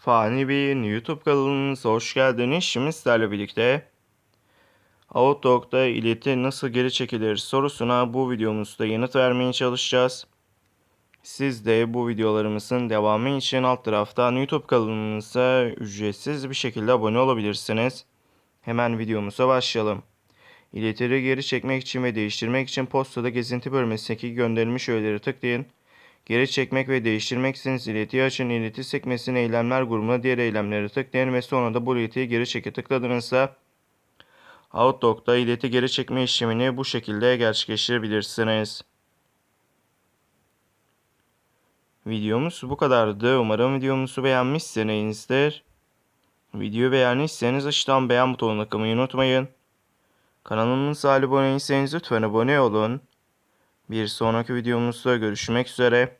Fani Bey'in YouTube kanalınıza hoş geldiniz. Şimdi sizlerle birlikte Outlook'ta ileti nasıl geri çekilir sorusuna bu videomuzda yanıt vermeye çalışacağız. Siz de bu videolarımızın devamı için alt taraftan YouTube kanalımıza ücretsiz bir şekilde abone olabilirsiniz. Hemen videomuza başlayalım. İletileri geri çekmek için ve değiştirmek için postada gezinti bölmesindeki gönderilmiş öğeleri tıklayın. Geri çekmek ve değiştirmek için iletiyi açın. İleti sekmesinin eylemler grubuna diğer eylemleri tıklayın ve sonra da bu iletiyi geri çeke tıkladığınızda Outlook'ta ileti geri çekme işlemini bu şekilde gerçekleştirebilirsiniz. Videomuz bu kadardı. Umarım videomuzu beğenmişsinizdir. Videoyu beğendiyseniz aşağıdan beğen butonuna tıklamayı unutmayın. Kanalımıza abone değilseniz lütfen abone olun. Bir sonraki videomuzda görüşmek üzere.